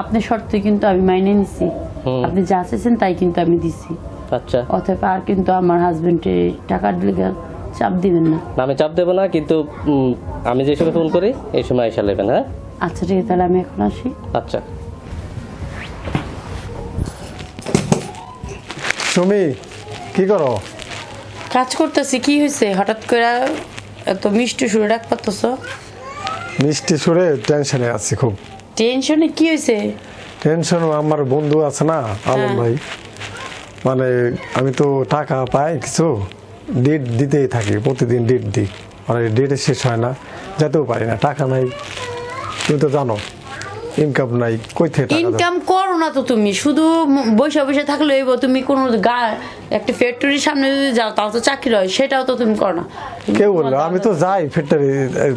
আপনার শর্তে কিন্তু আমি মাইনে নিছি। আপনি যা চেয়েছেন তাই কিন্তু আমি দিছি। আচ্ছা। অথবা আর কিন্তু আমার হাজবেন্ডে টাকার দিকে চাপ দিবেন না। না, আমি চাপ দেবো না কিন্তু আমি যে সময় ফোন করি এই সময় এসে নেবেন হ্যাঁ? আচ্ছা ঠিক আছে তাহলে আমি এখন আসি। আচ্ছা। সুমি কি করো? কাজ করতেছি কি হয়েছে হঠাৎ করে এত মিষ্টি সুরে ডাক পাচ্ছ মিষ্টি সুরে টেনশনে আছি খুব। টেনশনে কি হয়েছে? টেনশন আমার বন্ধু আছে না আলম হ্যাঁ। ভাই। মানে আমি তো টাকা পাই কিছু ডেট দিতেই থাকি প্রতিদিন ডেট দিই। আর ডেটে শেষ হয় না যেতেও পারি না টাকা নাই। তুমি তো জানো ইনকাম নাই কই থেকে ইনকাম করো না তো তুমি শুধু বসে বসে থাকলে হইব তুমি কোনো গা একটা ফ্যাক্টরির সামনে যদি যাও তাও তো চাকরি হয় সেটাও তো তুমি করো না। কেউ বলল আমি তো যাই ফ্যাক্টরি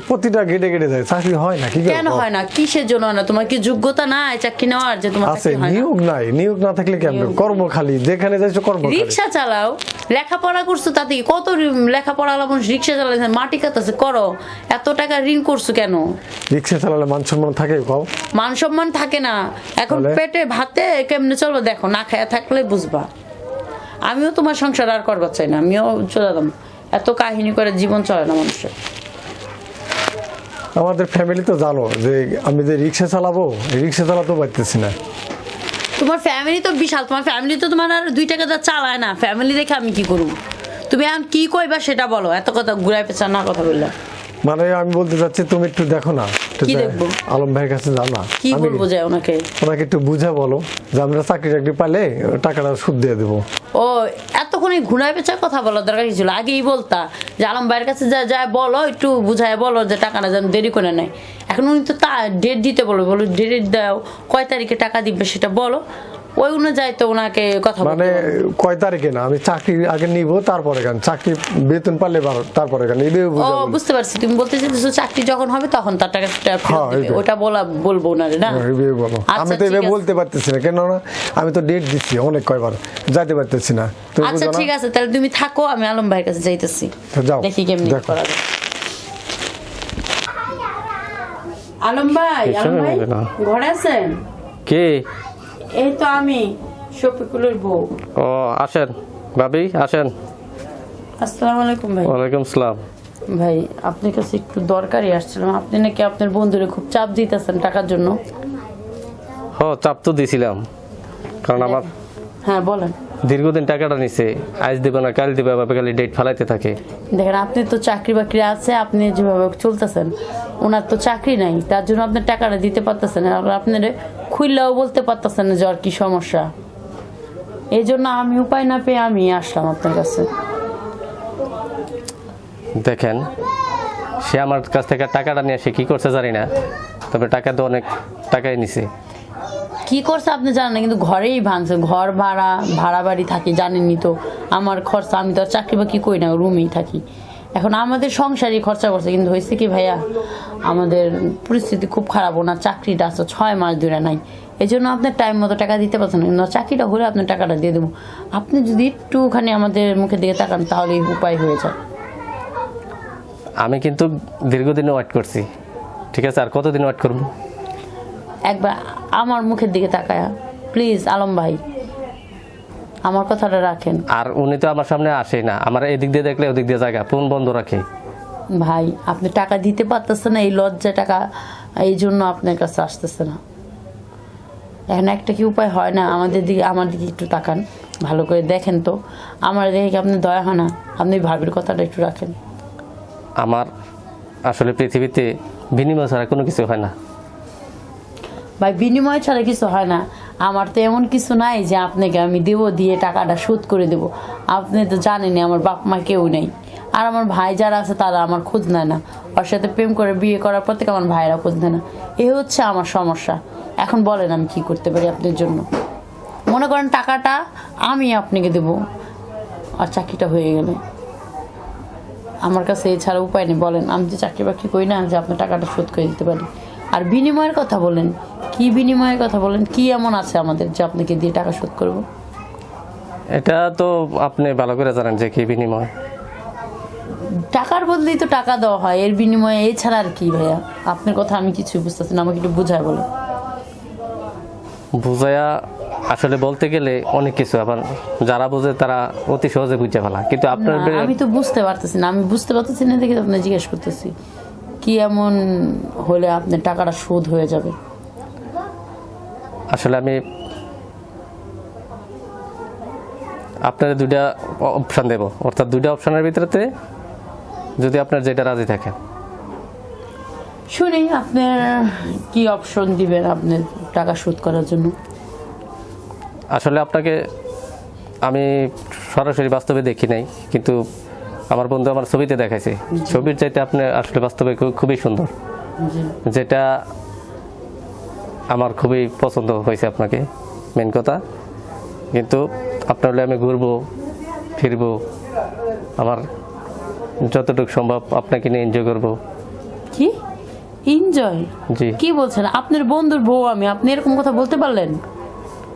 প্রতিটা গেটে গেটে যাই চাকরি হয় না কি কেন হয় না? কিসের জন্য না? তোমার কি যোগ্যতা নাই চাকরি নেওয়ার যে তোমার আছে নিয়োগ নাই নিয়োগ না থাকলে কেমন? কর্ম খালি যেখানে যাইছো কর্ম খালি। রিক্সা চালাও লেখাপড়া করছ তাতে কত লেখাপড়া মানুষ রিক্সা চালাইছে মাটি কাটাছে করো। এত টাকা ঋণ করছ কেন? রিক্সা চালালে মান সম্মান থাকে কও। মান সম্মান থাকে না। এখন পেটে ভাতে কেমনে চলবে? দেখো না খায়া থাকলে বুঝবা। আমিও তোমার সংসার আর করবার চাই না আমিও চলে যাম। এত কাহিনী করে জীবন চলে না মানুষের। আমাদের ফ্যামিলি তো জানো যে আমি যে রিক্সা চালাবো রিক্সা চালাতেও পারতেছি না। তোমার ফ্যামিলি তো বিশাল তোমার ফ্যামিলি তো তোমার আর দুই টাকা যা চালায় না। ফ্যামিলি দেখে আমি কি করব? তুমি এখন কি কইবা সেটা বলো এত কথা ঘুরাই পেঁচা না কথা বললে। মানে আমি বলতে চাচ্ছি তুমি একটু দেখো না। কি দেখব? আলম ভাইয়ের কাছে যাও না। কি বলব যায় ওনাকে? ওনাকে একটু বুঝা বলো যে আমরা চাকরি টাকরি পালে টাকাটা সুদ দিয়ে দেবো। ও এতক্ষণই ঘুরাই পেঁচা কথা বলার দরকার ছিল? আগেই বলতা যে আলম ভাইয়ের কাছে যা যায় বলো একটু বুঝায় বলো যে টাকাটা যেন দেরি করে নেয়। এখন উনি তো তা ডেট দিতে বলো বলো ডেট দাও কয় তারিখে টাকা দিবে সেটা বলো। ওই অনুযায়ী তো ওনাকে কথা মানে কয় তারিখে না? আমি চাকরি আগে নিব তারপরে গান। চাকরি বেতন পারলে তারপরে গান। বুঝতে পারছি। তুমি বলতে চাইছো চাকরি যখন হবে তখন তার টাকা ফেরত হ্যাঁ। ওটা বলা বলব ওনারে না? হ্যাঁ, বলো। আচ্ছা, আমি তো এভাবে বলতে পারতেছি না। কেন না আমি তো ডেট দিচ্ছি অনেক কয়বার। যাইতে পারতেছি না। আচ্ছা ঠিক আছে। তাহলে তুমি থাকো আমি আলম ভাইয়ের কাছে যাইতেছি। যাও, দেখি কেমনি করা যায়। আলম ভাই আলম ভাই ঘরে আছেন? কে? এই তো আমি শফিকুলের বউ। ও আসেন। ভাবি আসেন। আসসালামু আলাইকুম ভাই। ওয়ালাইকুম সালাম। ভাই আপনার কাছে একটু দরকারই আসছিলাম। আপনি নাকি আপনার বন্ধুরে খুব চাপ দিতেছেন টাকার জন্য? হ চাপ তো দিছিলাম। কারণ আমার হ্যাঁ বলেন। দীর্ঘদিন টাকাটা নিছে আজ দেবে না কাল দেবে আবার খালি ডেট ফালাইতে থাকে। দেখেন আপনি তো চাকরি বাকরি আছে আপনি যেভাবে চলতেছেন ওনার তো চাকরি নাই তার জন্য আপনি টাকাটা দিতে পারতেছেন আর আপনার খুললেও বলতে পারতেছেন না যে আর কি সমস্যা। এই জন্য আমি উপায় না পেয়ে আমি আসলাম আপনার কাছে। দেখেন সে আমার কাছ থেকে টাকাটা নিয়ে সে কি করছে জানি না তবে টাকা তো অনেক টাকাই নিছে। কি করছে আপনি জানেন না, কিন্তু ঘরেই ভাঙছে, ঘর ভাড়া ভাড়া বাড়ি থাকি, জানেনই তো। আমার খরচা, আমি তো আর চাকরি বাকরি করি না, রুমেই থাকি। এখন আমাদের সংসারই খরচা করছে কিন্তু হয়েছে কি ভাইয়া, আমাদের পরিস্থিতি খুব খারাপ, ওনার চাকরিটা আছে ছয় মাস ধরে নাই। এই জন্য আপনার টাইম মতো টাকা দিতে পারছেন না, কিন্তু চাকরিটা হলে আপনার টাকাটা দিয়ে দেবো। আপনি যদি একটুখানি আমাদের মুখে দিকে তাকান তাহলে উপায় হয়ে যায়। আমি কিন্তু দীর্ঘদিনে ওয়েট করছি। ঠিক আছে, আর কতদিন ওয়েট করব? একবার আমার মুখের দিকে তাকায় প্লিজ আলম ভাই আমার কথাটা রাখেন। আর উনি তো আমার সামনে আসেই না। আমার এদিক দিয়ে দেখলে ওদিক দিয়ে জায়গা ফোন বন্ধ রাখে। ভাই আপনি টাকা দিতে পারতেছেন না এই লজ্জা টাকা এই জন্য আপনার কাছে আসতেছে না। এখন একটা কি উপায় হয় না? আমাদের দিকে আমার দিকে একটু তাকান ভালো করে দেখেন তো। আমার দেখে কি আপনি দয়া হয় না? আপনি ভাবির কথাটা একটু রাখেন। আমার আসলে পৃথিবীতে বিনিময় ছাড়া কোনো কিছু হয় না। ভাই, বিনিময় ছাড়া কিছু হয় না। আমার তো এমন কিছু নাই যে আপনাকে আমি দেব, দিয়ে টাকাটা শোধ করে দেব। আপনি তো জানেনই, আমার বাপ মা কেউ নেই। আর আমার ভাই যারা আছে, তারা আমার খোঁজ নেয় না। ওর সাথে প্রেম করে বিয়ে করার পর থেকে আমার ভাইরা খোঁজ নেয় না। এ হচ্ছে আমার সমস্যা। এখন বলেন আমি কি করতে পারি আপনার জন্য। মনে করেন টাকাটা আমি আপনাকে দেব। আর চাকরিটা হয়ে গেলে। আমার কাছে এছাড়া উপায় নেই, বলেন। আমি যে চাকরি বাকরি করি না, যে আপনার টাকাটা শোধ করে দিতে পারি। আর বিনিময়ের কথা বলেন। কি বিনিময়ের কথা বলেন? কি এমন আছে আমাদের যে আপনাকে দিয়ে টাকা শোধ করব? এটা তো আপনি ভালো করে জানেন যে কি বিনিময়। টাকার বদলেই তো টাকা দেওয়া হয় এর বিনিময়ে এছাড়া আর কি ভাইয়া? আপনার কথা আমি কিছুই বুঝতেছি না আমাকে একটু বুঝায় বলে বুঝাইয়া আসলে বলতে গেলে অনেক কিছু আবার যারা বোঝে তারা অতি সহজে বুঝে ফেলা। কিন্তু আপনার আমি তো বুঝতে পারতেছি না আমি বুঝতে পারতেছি না দেখে তো আপনার জিজ্ঞেস করতেছি। কি এমন হলে আপনার টাকাটা শোধ হয়ে যাবে? আসলে আমি আপনার দুইটা অপশান দেব। অর্থাৎ দুইটা অপশনের ভিতরেতে যদি আপনার যেটা রাজি থাকে। শুনি আপনার কি অপশন দিবেন আপনার টাকা শোধ করার জন্য? আসলে আপনাকে আমি সরাসরি বাস্তবে দেখি নাই কিন্তু আমার বন্ধু আমার ছবিতে দেখাইছে। ছবির চাইতে আপনি আসলে বাস্তবে খুবই সুন্দর। যেটা আমার খুবই পছন্দ হয়েছে আপনাকে মেন কথা। কিন্তু আপনার হলে আমি ঘুরবো ফিরবো আমার যতটুকু সম্ভব আপনাকে নিয়ে এনজয় করব। কি? এনজয় জি। কি বলছেন? আপনার বন্ধুর বউ আমি আপনি এরকম কথা বলতে পারলেন?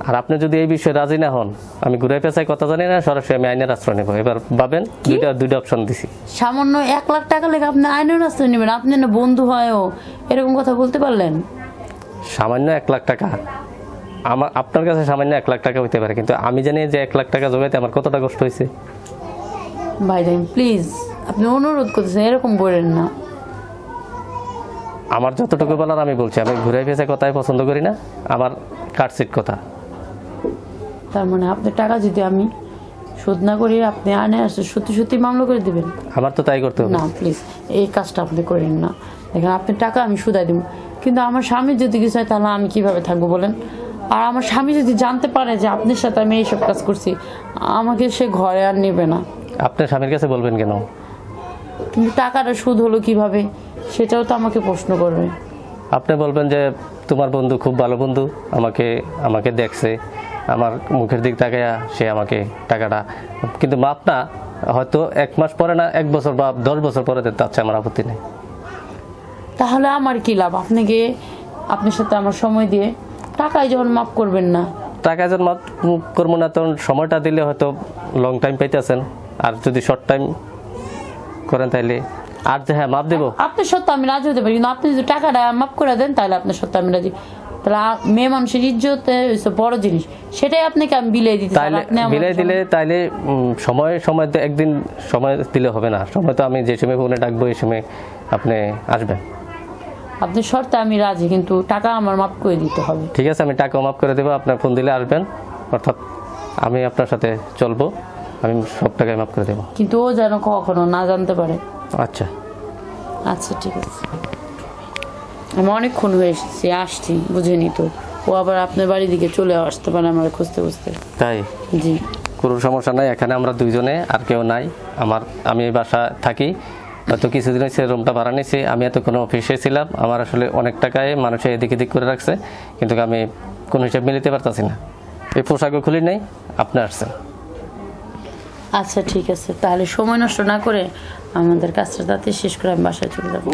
আর আপনি যদি এই বিষয়ে রাজি না হন আমি ঘুরে পেঁচায় কথা জানি না সরাসরি আমি আইনের আশ্রয় নেব। এবার ভাবেন দুইটা দুইটা অপশন দিছি। সামান্য এক লাখ টাকা লেগে আপনি আইনের আশ্রয় নেবেন আপনি না বন্ধু হয়ও এরকম কথা বলতে পারলেন? সামান্য এক লাখ টাকা। আমার আপনার কাছে সামান্য এক লাখ টাকা হইতে পারে কিন্তু আমি জানি যে এক লাখ টাকা জোগাইতে আমার কতটা কষ্ট হয়েছে। ভাই প্লিজ আপনি অনুরোধ করতেছেন এরকম বলেন না। আমার যতটুকু বলার আমি বলছি আমি ঘুরে ফেসে কথাই পছন্দ করি না আমার কাটসিট কথা? তার মানে আপনার টাকা যদি আমি শোধ না করি আপনি আনে আসে সত্যি সত্যি মামলা করে দিবেন। আবার তো তাই করতে হবে। না প্লিজ এই কাজটা আপনি করেন না। দেখেন আপনার টাকা আমি শুধাই দিব। কিন্তু আমার স্বামীর যদি কিছু হয় তাহলে আমি কীভাবে থাকব বলেন? আর আমার স্বামী যদি জানতে পারে যে আপনার সাথে আমি এইসব কাজ করছি আমাকে সে ঘরে আর নেবে না। আপনার স্বামীর কাছে বলবেন কেন? কিন্তু টাকাটা সুদ হলো কীভাবে সেটাও তো আমাকে প্রশ্ন করবে। আপনি বলবেন যে তোমার বন্ধু খুব ভালো বন্ধু আমাকে আমাকে দেখছে। আমার মুখের দিক তাকাইয়া সে আমাকে টাকাটা কিন্তু মাপ না হয়তো এক মাস পরে না এক বছর বা দশ বছর পরে দিতে চাচ্ছে আমার আপত্তি নেই। তাহলে আমার কি লাভ? আপনাকে আপনার সাথে আমার সময় দিয়ে টাকায় যখন মাফ করবেন না। টাকা যখন মাপ করব না তখন সময়টা দিলে হয়তো লং টাইম পাইতেছেন। আর যদি শর্ট টাইম করেন তাইলে আর যে হ্যাঁ মাপ দেবো। আপনার সত্য আমি রাজি হতে পারি কিন্তু আপনি যদি টাকাটা মাফ করে দেন তাহলে আপনার সত্য আমি রাজি। তাহলে মেয়ে মানুষের ইজ্জত হচ্ছে বড় জিনিস। সেটাই আপনাকে আমি বিলিয়ে দিতে আপনি বিলাই দিলে তাইলে উম, সময় সময় তো একদিন সময় দিলে হবে না। সময় তো আমি যে সময় ফোনে ডাকবো এই সময় আপনি আসবেন। আপনি শর্তে আমি রাজি কিন্তু টাকা আমার মাফ করে দিতে হবে। ঠিক আছে আমি টাকা মাফ করে দেবো আপনার ফোন দিলে আসবেন। অর্থাৎ আমি আপনার সাথে চলবো আমি সব টাকায় মাফ করে দেবো। কিন্তু ও যেন কখনো না জানতে পারে। আচ্ছা। আচ্ছা ঠিক আছে। আমি অনেকক্ষণ হয়ে এসেছি আসছি বুঝেনি তো। ও আবার আপনার বাড়ির দিকে চলে আসতে পারে আমার খুঁজতে খুঁজতে। তাই? জি। কোনো সমস্যা নাই এখানে আমরা দুইজনে আর কেউ নাই। আমার আমি এই বাসা থাকি। হয়তো কিছুদিন হয়েছে রুমটা ভাড়া নিয়েছি আমি এতক্ষণ অফিসে ছিলাম। আমার আসলে অনেক টাকায় মানুষে এদিক এদিক করে রাখছে কিন্তু আমি কোনো হিসাব মিলিতে পারতাছি না। এই পোশাকও খুলি নেই আপনি আসছেন। আচ্ছা ঠিক আছে। তাহলে সময় নষ্ট না করে আমাদের কাজটা তাতে শেষ করে আমি বাসায় চলে যাব।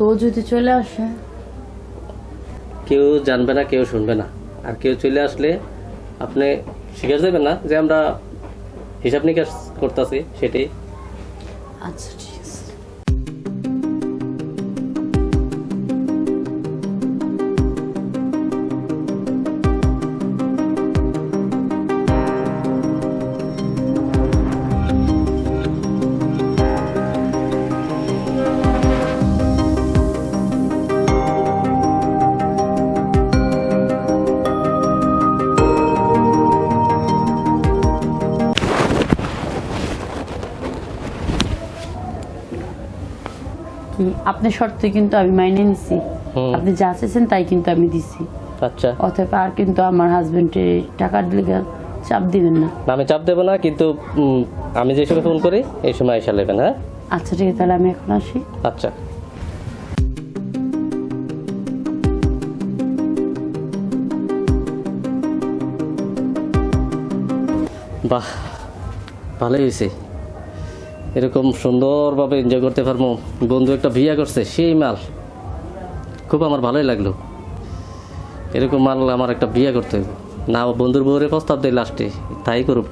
ও যদি চলে আসে? কেউ জানবে না কেউ শুনবে না। আর কেউ চলে আসলে আপনি শিখে যাবেন না যে আমরা হিসাব নিকাশ করতেছি সেটাই। আচ্ছা আপনার শর্তে কিন্তু আমি মাইনে নিছি। আপনি যা চেয়েছেন তাই কিন্তু আমি দিছি। আচ্ছা। অতএব আর কিন্তু আমার হাজবেন্ডে টাকার দিকে চাপ দিবেন না। না, আমি চাপ দেবো না কিন্তু আমি যে সময় ফোন করি এই সময় এসে নেবেন হ্যাঁ? আচ্ছা ঠিক আছে তাহলে আমি এখন আসি। আচ্ছা। বাহ ভালোই হয়েছে এরকম সুন্দরভাবে এনজয় করতে পারব। বন্ধু একটা বিয়া করছে, সেই মাল। খুব আমার ভালোই লাগল। এরকম মাল আমার একটা বিয়ে করতে হইব। না বন্ধুর বউরে প্রস্তাব দেয় লাস্টে, তাই করুক